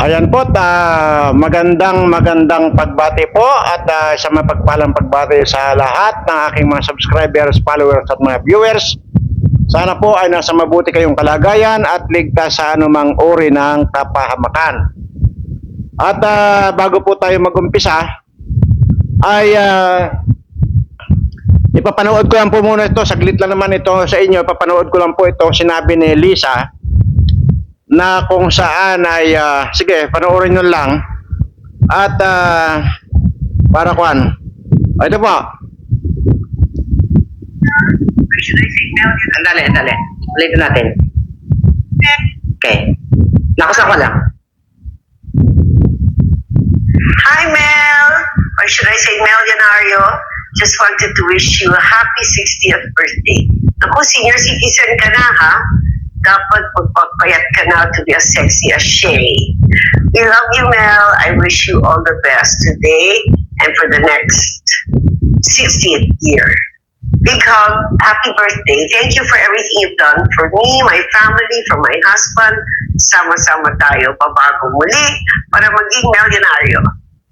Ayan po, ta, magandang magandang pagbati po at ah, sa mapagpalang pagbati sa lahat ng aking mga subscribers, followers at mga viewers. Sana po ay nasa mabuti kayong kalagayan at ligtas sa anumang uri ng kapahamakan. At ah, bago po tayo magumpisa, ay ah, ipapanood ko lang po muna ito, saglit lang naman ito sa inyo, ipapanood ko lang po ito, sinabi ni Lisa, na kung saan ay ah, sige, panoorin nyo lang at ah, para kwan O, ito po andali, andali ulitin natin okay nakasa ko lang Hi, Mel. Or should I say Melionario? Just wanted to wish you a happy 60th birthday. Naku, senior citizen ka na, ha? Dapat magpapayat ka na to be as sexy as Shay. We love you, Mel. I wish you all the best today and for the next 60th year. Big hug, happy birthday. Thank you for everything you've done for me, my family, for my husband. Sama-sama tayo pabago muli para maging milyonaryo.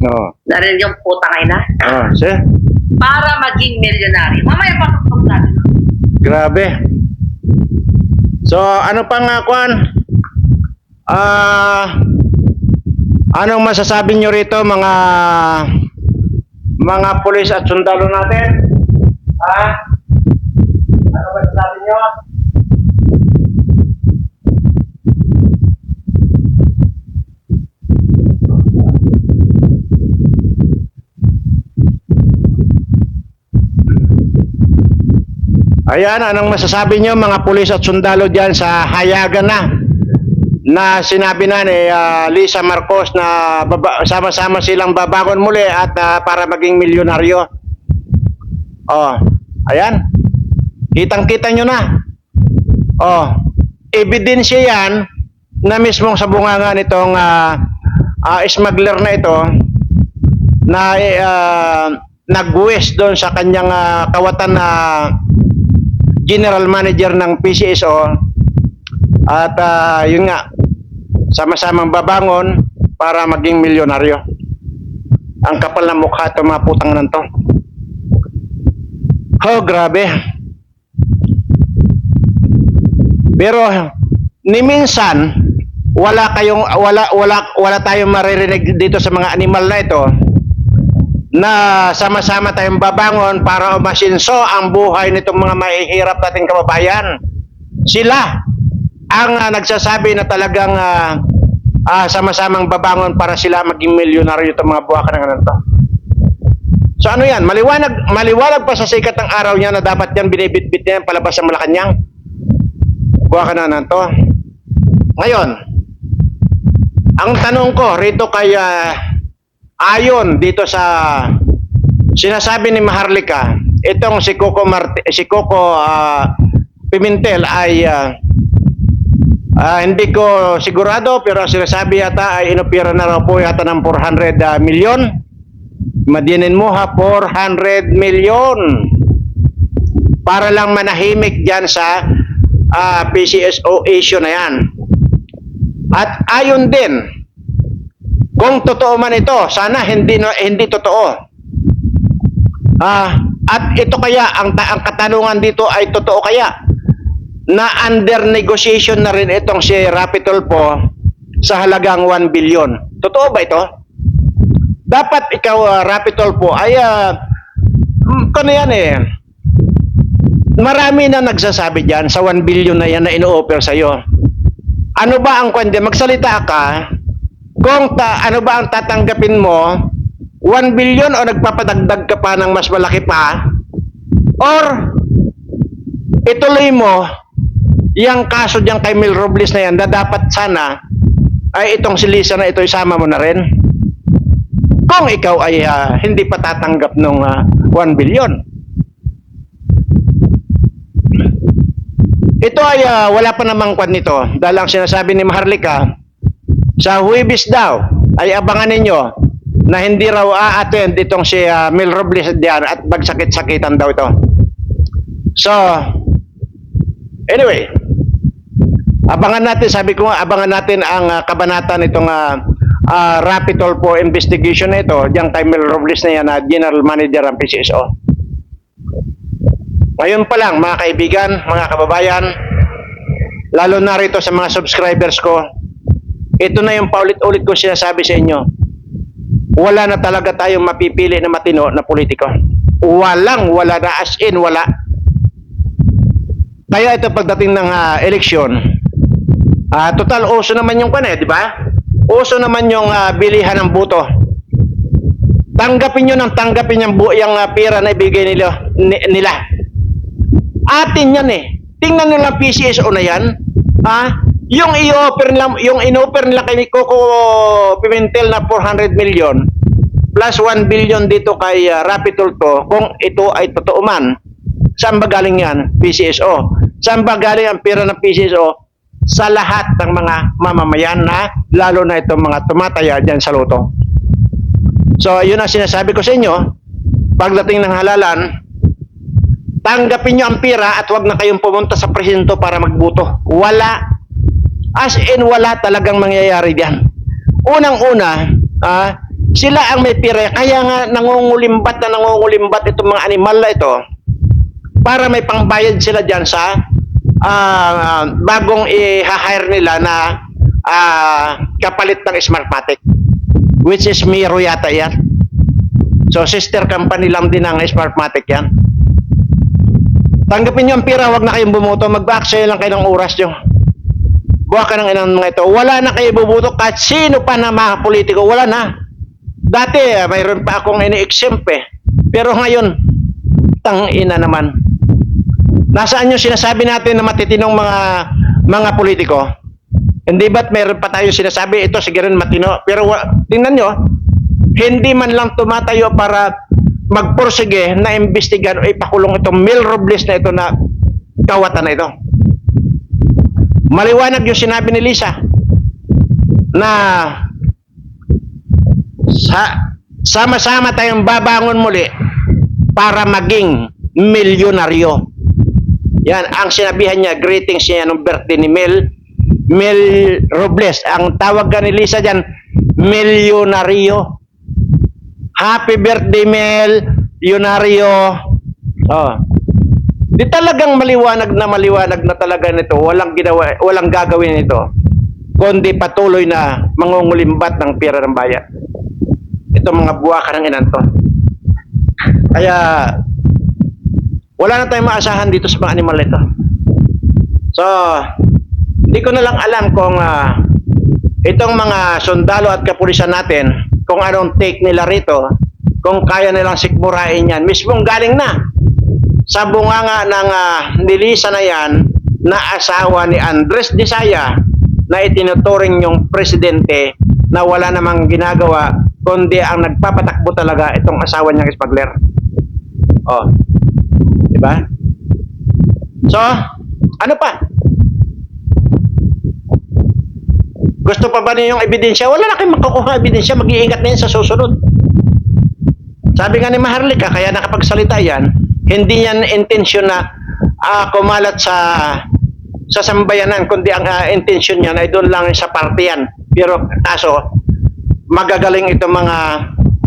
oh, Narinig yung puta ngayon na. oh, see? Para maging milyonaryo. Mamaya pa natin. grabe so ano pang nga kwan? Ah anong masasabi nyo rito mga mga pulis at sundalo natin? Ha? Ano masasabi nyo Ayan, anong masasabi nyo mga pulis at sundalo dyan sa hayagan na na sinabi na ni ah, Lisa Marcos na sama-sama silang babangon muli at ah, para maging milyonaryo. Oh, ayan. Kitang-kita nyo na. Oh, ebidensya yan na mismong sa bunganga nitong ah, ah, smuggler na ito na uh, nag-west doon sa kanyang ah, kawatan na general manager ng PCSO at ah, yun nga sama-samang babangon para maging milyonaryo. Ang kapal na mukha ito mga putang nan to. Oh grabe. Pero ni minsan wala kayong wala wala wala tayong maririnig dito sa mga animal na ito na sama-sama tayong babangon para umasinso ang buhay nitong mga mahihirap nating kababayan. Sila ang ah, nagsasabi na talagang ah, ah, sama-samang babangon para sila maging milyonaryo itong mga buwakan ng ano to. So ano yan? Maliwanag, maliwanag pa sa sikat ng araw niya na dapat yan binibitbit niya palabas sa Malacanang. Buwakan na to. Ngayon, ang tanong ko rito kay ah, ayon dito sa sinasabi ni Maharlika, itong si Coco Marte, si Coco ah, Pimentel ay ah, ah, hindi ko sigurado pero sinasabi yata ay inopera na raw po yata ng 400 ah, milyon. Madinin mo ha, 400 milyon. Para lang manahimik dyan sa ah, PCSO issue na yan. At ayon din, kung totoo man ito, sana hindi hindi totoo. Ah, at ito kaya ang ang katanungan dito ay totoo kaya na under negotiation na rin itong si Rapi Tulfo sa halagang 1 billion. Totoo ba ito? Dapat ikaw uh, Rapi Tulfo ay uh, kano yan eh. Marami na nagsasabi diyan sa 1 billion na yan na ino-offer sa iyo. Ano ba ang kwende? Magsalita ka kung ta, ano ba ang tatanggapin mo? 1 billion o nagpapadagdag ka pa ng mas malaki pa? Or ituloy mo yung kaso diyan kay Mil Robles na yan na dapat sana ay itong si Lisa na ito isama mo na rin? Kung ikaw ay ah, hindi pa tatanggap ng 1 billion. Ito ay ah, wala pa namang kwan nito dahil ang sinasabi ni Maharlika sa Huwibis daw ay abangan ninyo na hindi raw a-attend itong si ah, Mil Robles diyan at magsakit-sakitan daw ito. So, anyway, abangan natin, sabi ko nga, abangan natin ang ah, kabanata nitong ah, ah, rapid for investigation na ito, diyan kay Mel Robles na yan na General Manager ng PCSO. Ngayon pa lang, mga kaibigan, mga kababayan, lalo na rito sa mga subscribers ko, ito na yung paulit-ulit ko sinasabi sa inyo. Wala na talaga tayong mapipili na matino na politiko. Walang, wala na as in, wala. Kaya ito pagdating ng ah, eleksyon, ah, total uso naman yung kanya, di ba? Uso naman yung ah, bilihan ng buto. Tanggapin nyo ng tanggapin yung, yung ah, pera na ibigay nila, ni- nila. Atin yan eh. Tingnan nyo lang PCSO na yan. Ha? Yung i-offer nila, yung in-offer nila kay Coco Pimentel na 400 million plus 1 billion dito kay uh, Rapi Tulfo kung ito ay totoo man. Saan ba galing yan? PCSO. Saan ba galing ang pera ng PCSO? Sa lahat ng mga mamamayan na lalo na itong mga tumataya dyan sa luto. So, yun ang sinasabi ko sa inyo. Pagdating ng halalan, tanggapin nyo ang pera at wag na kayong pumunta sa presinto para magbuto. Wala. As in, wala talagang mangyayari diyan. Unang-una, ah, sila ang may pera. Kaya nga nangungulimbat na nangungulimbat itong mga animal na ito para may pangbayad sila diyan sa ah, bagong i-hire nila na ah, kapalit ng Smartmatic which is Miro yata yan. So sister company lang din ng Smartmatic yan. Tanggapin nyo ang pira, wag na kayong bumoto. Mag-backsell lang kayo ng oras nyo. Buha ka ng ilang mga ito. Wala na kayo buboto kahit sino pa na mga politiko. Wala na. Dati, ah, mayroon pa akong ini-exempt eh. Pero ngayon, tang ina naman. Nasaan yung sinasabi natin na matitinong mga mga politiko? Hindi ba't mayroon pa tayo sinasabi, ito sige rin matino. Pero tingnan nyo, hindi man lang tumatayo para magporsige na imbestigan o ipakulong itong Mil Robles na ito na kawatan na ito. Maliwanag yung sinabi ni Lisa na sa sama-sama tayong babangon muli para maging milyonaryo. Yan, ang sinabihan niya, greetings niya ng birthday ni Mel, Mel Robles. Ang tawag ni Lisa dyan, milyonaryo. Happy birthday, Mel, Yonaryo. Oh. Di talagang maliwanag na maliwanag na talaga nito. Walang ginawa, walang gagawin nito. Kundi patuloy na mangungulimbat ng pera ng bayan. Ito mga buwakan ng inanto. Kaya wala na tayong maasahan dito sa mga animal ito. So, hindi ko na lang alam kung ah, itong mga sundalo at kapulisan natin, kung anong take nila rito, kung kaya nilang sikmurain yan, mismong galing na sa bunganga ng uh, nilisa na yan na asawa ni Andres Desaya na itinuturing yung presidente na wala namang ginagawa kundi ang nagpapatakbo talaga itong asawa niyang Spagler. Oh. Di ba? So, ano pa? Gusto pa ba niyo yung ebidensya? Wala na kayong makukuha ebidensya. Mag-iingat na yan sa susunod. Sabi nga ni Maharlika, kaya nakapagsalita yan, hindi yan intensyon na ah, kumalat sa sa sambayanan, kundi ang ah, intensyon niya ay doon lang sa partiyan. Pero kaso, magagaling itong mga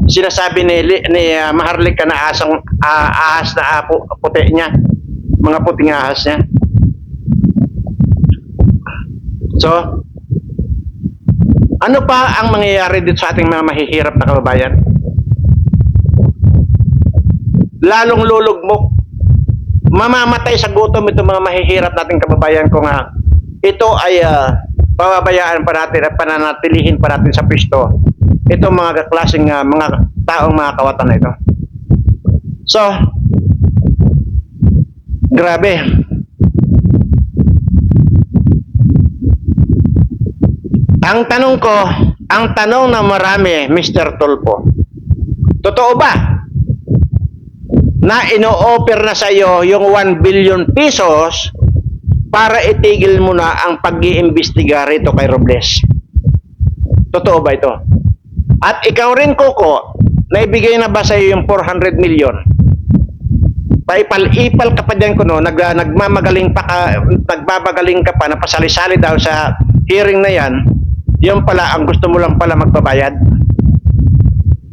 sinasabi ni, ni ah, Maharlika na asang ah, ahas na pu- puti niya. Mga puting ahas niya. So, ano pa ang mangyayari dito sa ating mga mahihirap na kababayan? Lalong lulugmok. Mamamatay sa gutom itong mga mahihirap nating kababayan kung nga ito ay ah, pababayaan pa natin at pananatilihin pa natin sa pisto itong mga klaseng ah, mga taong mga kawatan na ito. So, grabe. Ang tanong ko, ang tanong na marami, Mr. Tulpo, totoo ba na ino-offer na sa iyo yung 1 billion pesos para itigil mo na ang pag-iimbestiga rito kay Robles? Totoo ba ito? At ikaw rin, Coco, naibigay na ba sa iyo yung 400 million? Paipal-ipal ka pa dyan kuno, nag, nagmamagaling pa ka, nagbabagaling ka pa, napasali-sali daw sa hearing na yan, Yung pala, ang gusto mo lang pala magbabayad.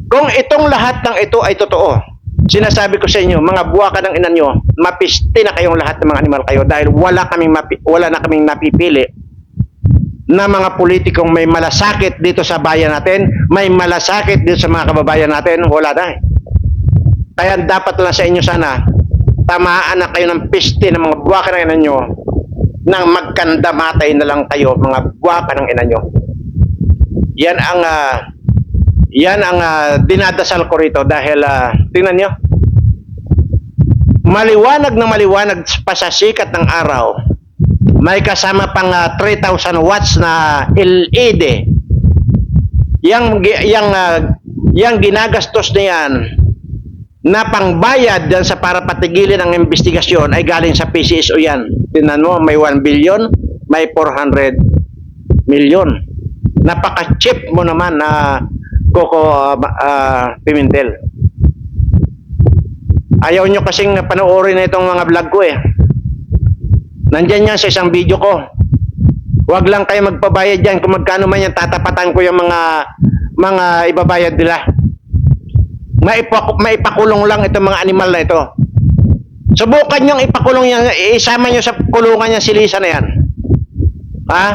Kung itong lahat ng ito ay totoo, sinasabi ko sa inyo, mga buwaka ng ina nyo, mapiste na kayong lahat ng mga animal kayo dahil wala kaming mapi- wala na kaming napipili na mga politikong may malasakit dito sa bayan natin, may malasakit dito sa mga kababayan natin, wala na eh. Kaya dapat lang sa inyo sana, tamaan na kayo ng piste ng mga buwaka ng ina nang magkandamatay na lang kayo, mga buwaka ng ina. Yan ang ah, yan ang ah, dinadasal ko rito dahil ah, tingnan nyo. Maliwanag na maliwanag pa sa sikat ng araw. May kasama pang ah, 3,000 watts na LED. Yang yang ah, yang ginagastos na yan na pangbayad dyan sa para patigilin ang investigasyon ay galing sa PCSO yan. Tingnan mo, may 1 billion, may 400 million. Napaka-cheap mo naman na Coco uh, uh, Pimentel. Ayaw nyo kasing panoorin na itong mga vlog ko eh. Nandyan yan sa isang video ko. Huwag lang kayo magpabayad dyan kung magkano man yan tatapatan ko yung mga mga ibabayad nila. Maipak maipakulong lang itong mga animal na ito. Subukan nyo ipakulong yan, isama nyo sa kulungan yan si Lisa na yan. Ha?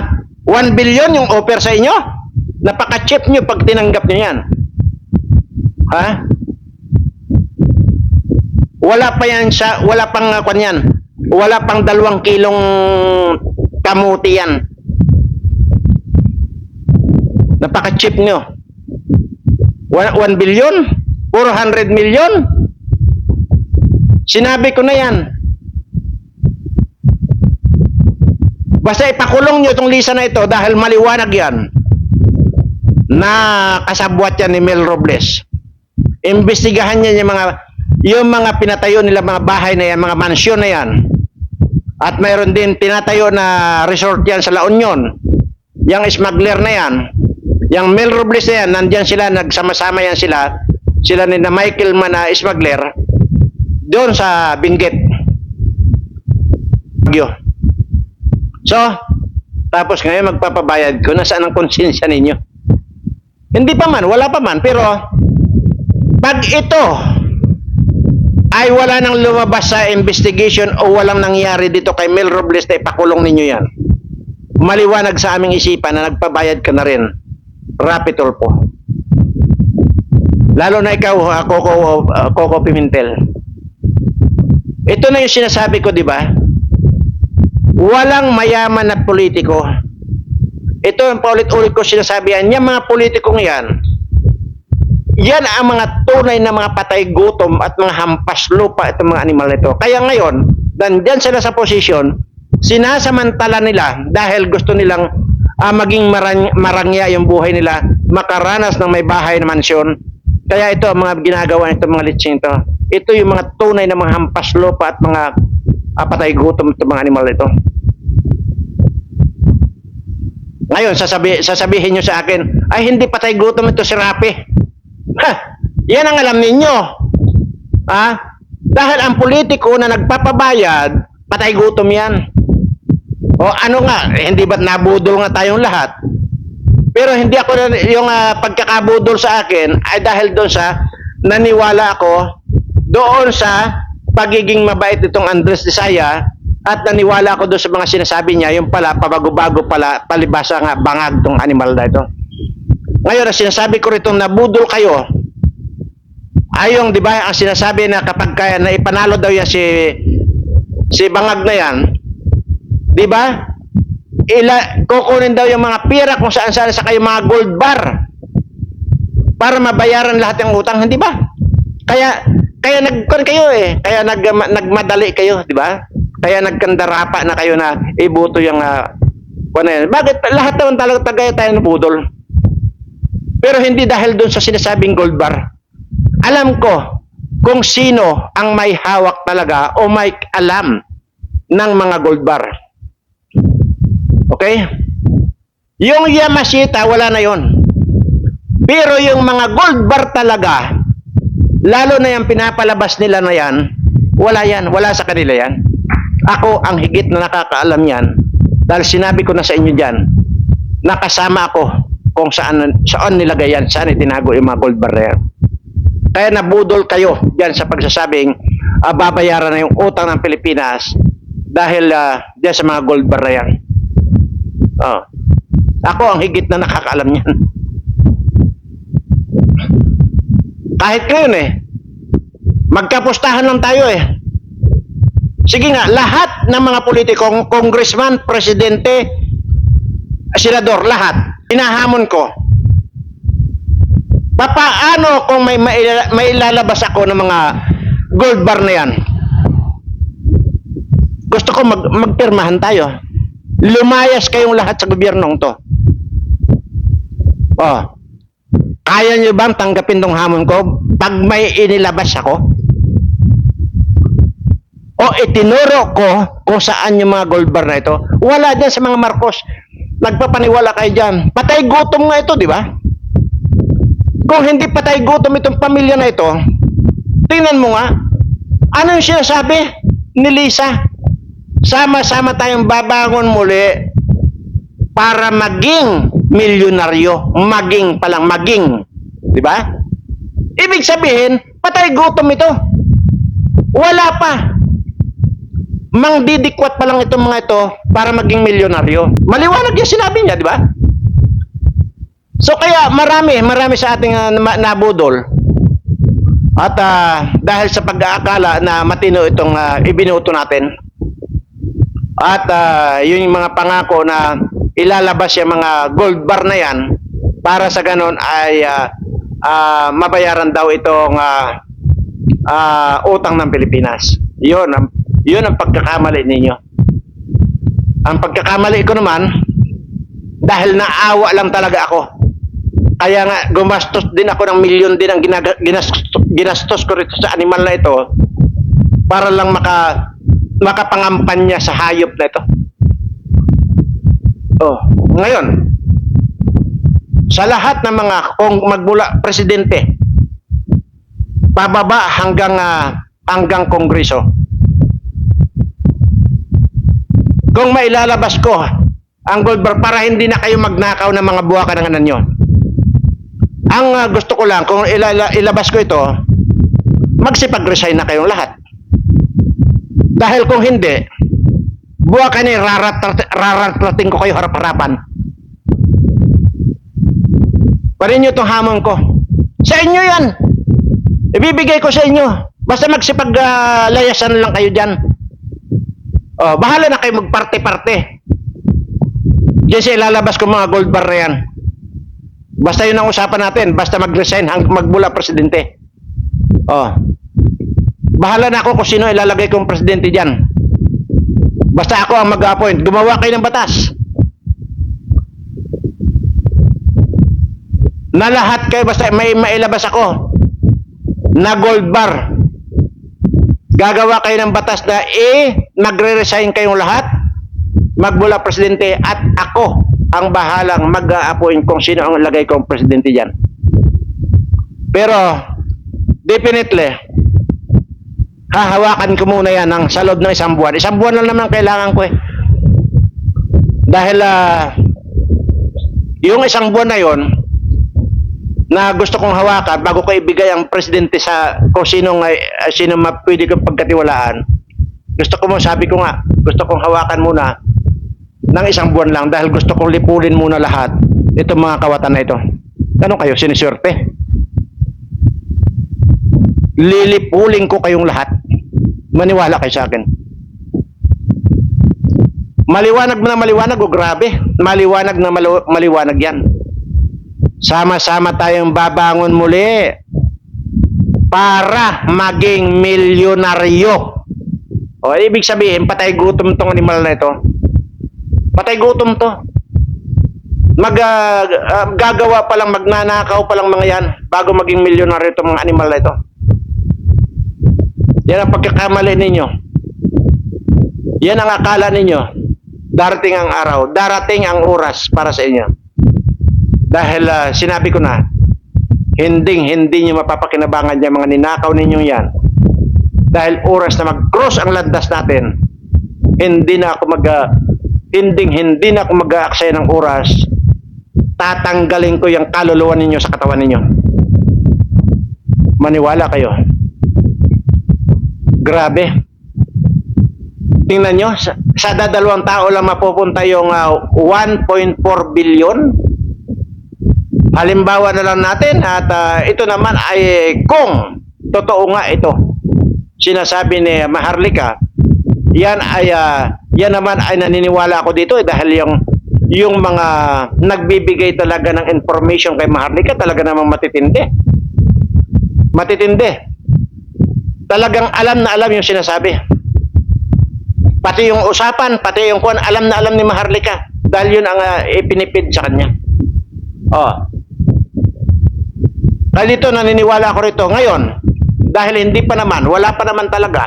1 billion yung offer sa inyo? Napaka-cheap nyo pag tinanggap nyo yan. Ha? Wala pa yan sa, wala pang uh, kwan yan. Wala pang dalawang kilong kamuti yan. Napaka-cheap nyo. 1 billion? 400 million? Sinabi ko na yan. Basta ipakulong nyo itong Lisa na ito dahil maliwanag yan na kasabwat yan ni Mel Robles. Imbestigahan niya yung mga yung mga pinatayo nila mga bahay na yan, mga mansyon na yan. At mayroon din tinatayo na resort yan sa La Union. Yang smuggler na yan. Yang Mel Robles na yan, nandyan sila, nagsama-sama yan sila. Sila ni na Michael man na smuggler. Doon sa Benguet. Bagyo. So, tapos ngayon magpapabayad ko, nasaan ang konsensya ninyo? Hindi pa man, wala pa man, pero pag ito ay wala nang lumabas sa investigation o walang nangyari dito kay Mel Robles na ipakulong ninyo yan. Maliwanag sa aming isipan na nagpabayad ka na rin. Rapitol po. Lalo na ikaw, uh, Coco, uh, Coco Pimentel. Ito na yung sinasabi ko, di ba? Walang mayaman na politiko. Ito ang paulit-ulit ko sinasabi yan. Yung mga politikong yan, yan ang mga tunay na mga patay gutom at mga hampas lupa itong mga animal nito. Kaya ngayon, nandyan sila sa posisyon, sinasamantala nila dahil gusto nilang ah, maging marang, marangya yung buhay nila, makaranas ng may bahay na mansyon. Kaya ito, ang mga ginagawa nito, mga litsing ito. Ito yung mga tunay na mga hampas lupa at mga ah, patay gutom itong mga animal ito. Ngayon, sasabi, sasabihin nyo sa akin, ay hindi patay gutom ito si Rapi. Ha! Yan ang alam ninyo. Ha? Dahil ang politiko na nagpapabayad, patay gutom yan. O ano nga, eh, hindi ba't nabudol nga tayong lahat? Pero hindi ako, yung ah, pagkakabudol sa akin, ay dahil doon sa naniwala ako doon sa pagiging mabait itong Andres Desaya at naniwala ako doon sa mga sinasabi niya, yung pala, pabago-bago pala, palibasa nga, bangag tong animal na ito. Ngayon, ang sinasabi ko rito, nabudol kayo. Ayong, di ba, ang sinasabi na kapag kaya na ipanalo daw yan si si Bangag na yan, di ba? Ila, kukunin daw yung mga pira kung saan saan sa kayo mga gold bar para mabayaran lahat ng utang, hindi ba? Kaya kaya nagkon kayo eh, kaya nag nagmadali kayo, di ba? Kaya nagkandarapa na kayo na ibuto yung uh, ano yan. Bakit lahat naman talaga tagay tayo ng budol? Pero hindi dahil doon sa sinasabing gold bar. Alam ko kung sino ang may hawak talaga o may alam ng mga gold bar. Okay? Yung Yamashita, wala na yon. Pero yung mga gold bar talaga, lalo na yung pinapalabas nila na yan, wala yan. Wala sa kanila yan. Ako ang higit na nakakaalam yan dahil sinabi ko na sa inyo dyan nakasama ako kung saan saan nilagay yan, saan itinago yung mga gold bar na yan. Kaya nabudol kayo diyan sa pagsasabing ah, babayaran na yung utang ng Pilipinas dahil uh, diyan sa mga gold bar na yan. Oh. Ako ang higit na nakakaalam niyan. Kahit ngayon eh, magkapustahan lang tayo eh. Sige nga, lahat ng mga politikong congressman, presidente, senador, lahat, pinahamon ko. Papaano kung may maila- mailalabas ako ng mga gold bar na yan? Gusto ko mag magpirmahan tayo. Lumayas kayong lahat sa gobyernong to. Oh. Kaya nyo bang tanggapin tong hamon ko pag may inilabas ako? Itinuro ko kung saan yung mga gold bar na ito. Wala dyan sa mga Marcos. Nagpapaniwala kayo dyan. Patay gutom nga ito, di ba? Kung hindi patay gutom itong pamilya na ito, tingnan mo nga, ano yung sinasabi ni Lisa? Sama-sama tayong babangon muli para maging milyonaryo. Maging palang maging. Di ba? Ibig sabihin, patay gutom ito. Wala pa. Mang didikwat pa lang itong mga ito para maging milyonaryo. Maliwanag yung sinabi niya, di ba? So kaya marami, marami sa ating uh, na- nabudol. At ah, dahil sa pag-aakala na matino itong ah, ibinuto natin, at ah, yun yung mga pangako na ilalabas yung mga gold bar na yan para sa ganon ay ah, ah, mabayaran daw itong ah, ah, utang ng Pilipinas. Yun ang, yun ang pagkakamali ninyo. Ang pagkakamali ko naman, dahil naawa lang talaga ako. Kaya nga, gumastos din ako ng milyon din ang ginaga, ginastos, ginastos ko rito sa animal na ito para lang maka makapangampanya sa hayop na ito. Oh, ngayon, sa lahat ng mga kung magmula presidente pababa hanggang ah, hanggang kongreso. Kung mailalabas ko ang gold bar para hindi na kayo magnakaw ng mga buwakan ng anan. Ang ah, gusto ko lang, kung ilala, ilabas ko ito, magsipag-resign na kayong lahat. Dahil kung hindi, buwakan rarat raratrating ko kayo harap-harapan. Parin nyo itong hamon ko. Sa inyo yan. Ibibigay ko sa inyo. Basta magsipag-layasan lang kayo dyan. Oh, bahala na kayo magparte-parte. Diyan siya ilalabas ko mga gold bar na yan. Basta yun ang usapan natin. Basta mag-resign hanggang magbula presidente. Oh. Bahala na ako kung sino ilalagay kong presidente dyan. Basta ako ang mag-appoint. Gumawa kayo ng batas. Na lahat kayo basta may mailabas ako na gold bar. Gagawa kayo ng batas na eh, magre-resign kayong lahat, magbula presidente at ako ang bahalang mag-appoint kung sino ang lagay kong presidente dyan. Pero, definitely, hahawakan ko muna yan ng sa loob ng isang buwan. Isang buwan lang naman kailangan ko eh. Dahil, ah, yung isang buwan na yon na gusto kong hawakan bago ko ibigay ang presidente sa kung sino nga uh, sino ma, pwede kong pagkatiwalaan. Gusto ko mo sabi ko nga, gusto kong hawakan muna ng isang buwan lang dahil gusto kong lipulin muna lahat itong mga kawatan na ito. Ano kayo, siniswerte? Lilipulin ko kayong lahat. Maniwala kayo sa akin. Maliwanag na maliwanag o grabe. Maliwanag na maliwanag yan. Sama-sama tayong babangon muli para maging milyonaryo. O, ibig sabihin, patay gutom tong animal na ito. Patay gutom to. Mag, ah, gagawa pa lang, magnanakaw pa lang mga yan bago maging milyonaryo itong mga animal na ito. Yan ang pagkakamali ninyo. Yan ang akala ninyo. Darating ang araw, darating ang oras para sa inyo. Dahil ah, sinabi ko na, hinding hindi nyo mapapakinabangan yung mga ninakaw ninyong yan. Dahil oras na mag-cross ang landas natin, hindi na ako mag ah, hinding hindi na ako mag-aaksaya ng oras tatanggalin ko yung kaluluwa ninyo sa katawan ninyo. Maniwala kayo. Grabe. Tingnan nyo, sa, sa dadalawang tao lang mapupunta yung ah, 1.4 billion. Halimbawa na lang natin at ah, ito naman ay kung totoo nga ito. Sinasabi ni Maharlika, yan ay ah, yan naman ay naniniwala ako dito eh, dahil yung yung mga nagbibigay talaga ng information kay Maharlika talaga namang matitindi. Matitindi. Talagang alam na alam yung sinasabi. Pati yung usapan, pati yung kuan, alam na alam ni Maharlika. Dahil yun ang uh, ipinipid sa kanya. Oh. Dahil dito, naniniwala ako rito. Ngayon, dahil hindi pa naman, wala pa naman talaga,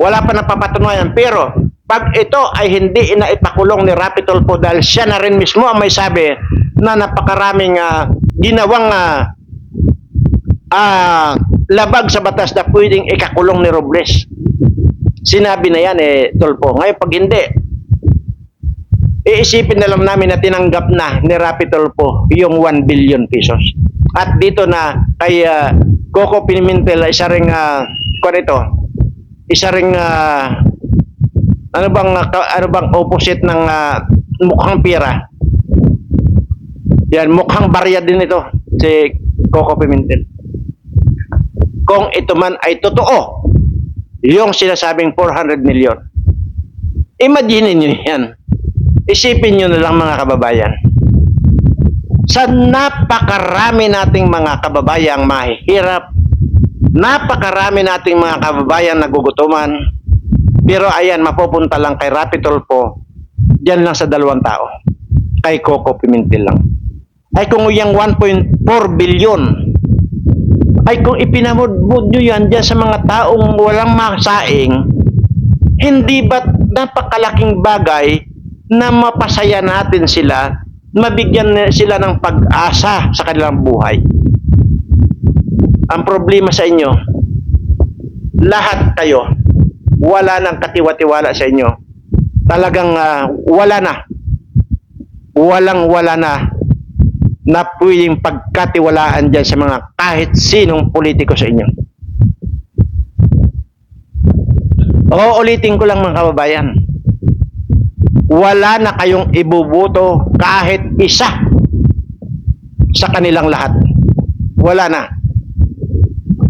wala pa napapatunayan. Pero, pag ito ay hindi na ipakulong ni Rapitol po dahil siya na rin mismo ang may sabi na napakaraming ah, ginawang ah, ah, labag sa batas na pwedeng ikakulong ni Robles. Sinabi na yan eh, Tulpo. Ngayon pag hindi, iisipin na lang namin na tinanggap na ni Rapi Tulpo yung 1 billion pesos. At dito na kay ah, Coco Pinimintel, isa ring, uh, ito, isa ring, ah, ano bang, ah, ka- ano bang opposite ng ah, mukhang pira? Yan, mukhang barya din ito, si Coco Pimentel. Kung ito man ay totoo, yung sinasabing 400 million. Imagine niyo yan. Isipin niyo na lang mga kababayan. Sa napakarami nating mga kababayang mahihirap, napakarami nating mga kababayan nagugutuman, pero ayan, mapupunta lang kay Rapi Tulfo, diyan lang sa dalawang tao. Kay Coco Pimentel lang. Ay kung yung 1.4 billion, ay kung ipinamudmud nyo yan dyan sa mga taong walang masaing, hindi ba napakalaking bagay na mapasaya natin sila, mabigyan sila ng pag-asa sa kanilang buhay? Ang problema sa inyo, lahat kayo, wala nang katiwa-tiwala sa inyo. Talagang ah, wala na. Walang wala na na pwedeng pagkatiwalaan dyan sa mga kahit sinong politiko sa inyo. O ulitin ko lang mga kababayan. Wala na kayong ibubuto kahit isa sa kanilang lahat. Wala na.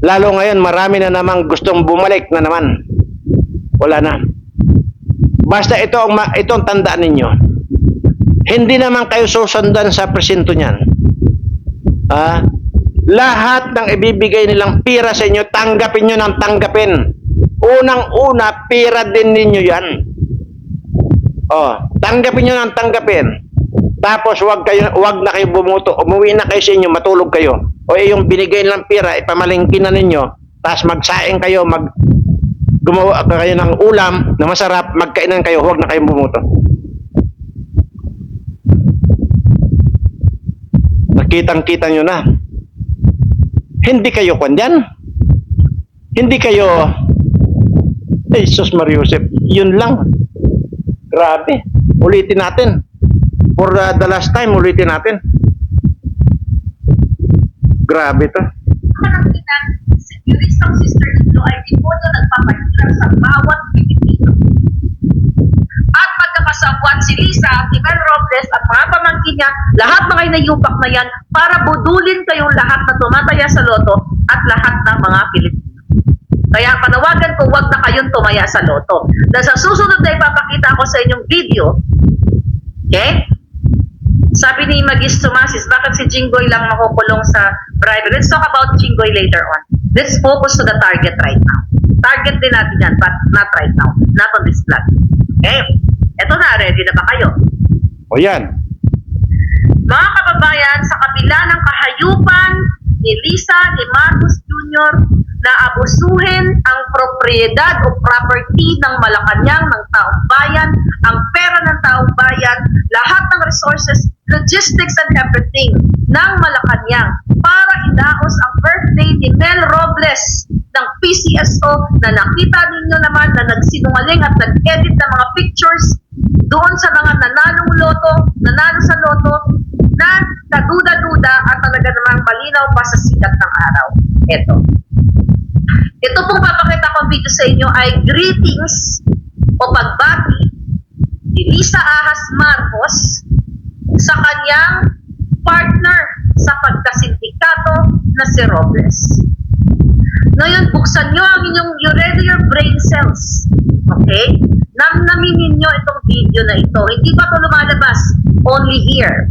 Lalo ngayon marami na namang gustong bumalik na naman. Wala na. Basta ito ang ito tandaan ninyo. Hindi naman kayo susundan sa presinto niyan. Ah, lahat ng ibibigay nilang pira sa inyo, tanggapin nyo ng tanggapin. Unang-una, pira din ninyo yan. Oh, tanggapin nyo ng tanggapin. Tapos wag kayo wag na kayo bumuto. Umuwi na kayo sa inyo, matulog kayo. O eh, yung binigay nilang pira, ipamalingkin na ninyo. Tapos magsaing kayo, mag gumawa kayo ng ulam na masarap, magkainan kayo, huwag na kayong bumuto. Nakitang-kita nyo na. Hindi kayo kwan Hindi kayo, eh, Jesus Mariusep, yun lang. Grabe. Ulitin natin. For uh, the last time, ulitin natin. Grabe to. Parang kita, yung isang sister-in-law ay di po na nagpapahirap sa bawat Pilipino. At magkakasabwat si Lisa, si Mel Robles at mga pamangkin niya, lahat mga inayupak na yan para budulin kayong lahat na tumataya sa loto at lahat ng mga Pilipino. Kaya panawagan ko, huwag na kayong tumaya sa loto. Dahil sa susunod na ipapakita ko sa inyong video, okay? Sabi ni Magis Tomasis, bakit si Jinggoy lang makukulong sa bribery? Let's talk about Jinggoy later on. Let's focus to the target right now. Target din natin yan, but not right now. Not on this vlog. Okay? Eto na, ready na ba kayo? O yan. Mga kababayan, sa kabila ng kahayupan ni Lisa ni Marcos Jr. na abusuhin ang propriedad o property ng Malacanang ng taong bayan, ang pera ng taong bayan, lahat ng resources, logistics and everything ng Malacanang para inaos ang birthday ni Mel Robles ng PCSO na nakita ninyo naman na nagsinungaling at nag-edit ng mga pictures doon sa mga nananong loto, nanalo sa loto, na kaduda-duda at talaga namang malinaw pa sa sikat ng araw. Ito. Ito pong papakita kong video sa inyo ay greetings o pagbati ni Lisa Ahas Marcos sa kanyang partner sa pagkasindikato na si Robles. Ngayon, buksan nyo ang inyong, you ready your brain cells. Okay? Namnamin ninyo itong video na ito. Hindi pa ito lumalabas. Only here.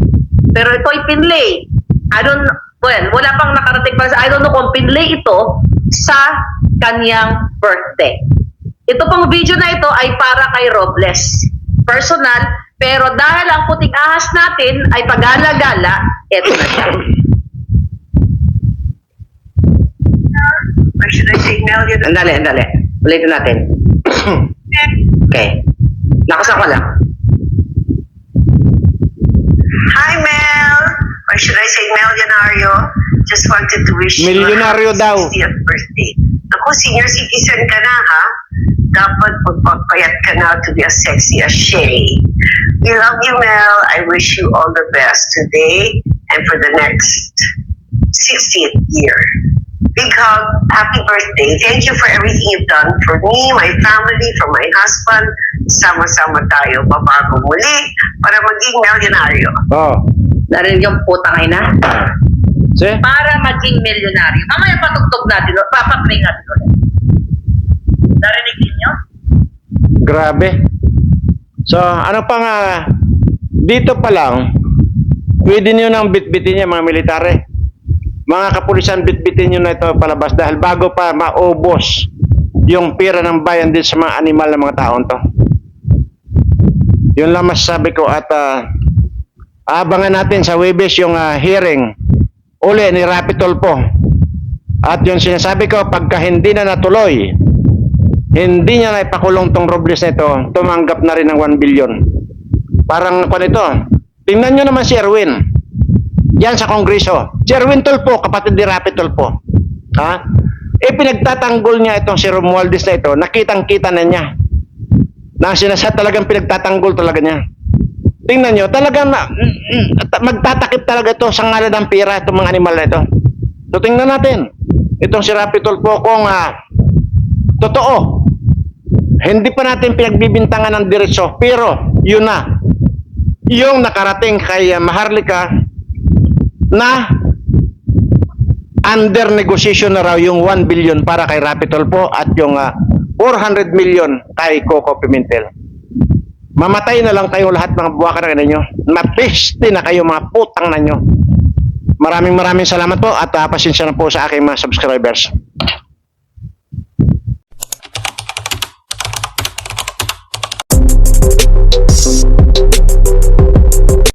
Pero ito ay pinlay. I don't. Well, wala pang nakarating pa sa, I don't know kung pinlay ito sa kanyang birthday. Ito pong video na ito ay para kay Robles. Personal, pero dahil ang puting ahas natin ay pagala-gala, ito na siya. Or should I say million? Andali, andali. Ulitin natin. okay. Nakasan ko lang. Hi, Mel. Or should I say Millionario? Just wanted to wish Milyonaryo you a daw. happy 60th birthday. Ako, senior citizen ka na, ha? Dapat magpapayat ka na to be as sexy as Shay. We love you, Mel. I wish you all the best today and for the next 60th year. Big hug. Happy birthday. Thank you for everything you've done for me, my family, for my husband. Sama-sama tayo babago muli para maging milyonaryo. Oh. Narinig yung putang ina? See? Para maging milyonaryo. Mamaya patugtog natin, papaplay natin ulit. Narinig ninyo? Grabe. So, ano pa nga, dito pa lang, pwede nyo nang bitbitin niya mga military. Mga kapulisan, bitbitin nyo na ito palabas dahil bago pa maubos yung pira ng bayan din sa mga animal ng mga taon to. Yun lang masasabi ko at ah, abangan natin sa Webes yung ah, hearing uli ni Rapi Tulfo. At yung sinasabi ko, pagka hindi na natuloy, hindi niya na ipakulong tong Robles na ito, tumanggap na rin ng 1 billion. Parang kung ito, tingnan nyo naman si Erwin. Yan sa Kongreso. Si Erwin Tulfo, kapatid ni Rapi Tulfo. Ha? Eh, pinagtatanggol niya itong si Romualdez na ito, nakitang-kita na niya. Na ang sinasa talagang pinagtatanggol talaga niya. Tingnan nyo, talagang mm, mm, at- magtatakip talaga ito sa ngalan ng pira itong mga animal na ito. So tingnan natin. Itong si Rapi Tulfo kung ah, totoo. Hindi pa natin pinagbibintangan ng diretso, pero yun na. Yung nakarating kay uh, Maharlika na under negotiation na raw yung 1 billion para kay Rapi Tulfo at yung ah, 400 million kay Coco Pimentel. Mamatay na lang kayo lahat mga buwaka na ninyo. Mapiste na kayo mga putang na nyo. Maraming maraming salamat po at uh, pasensya na po sa aking mga subscribers.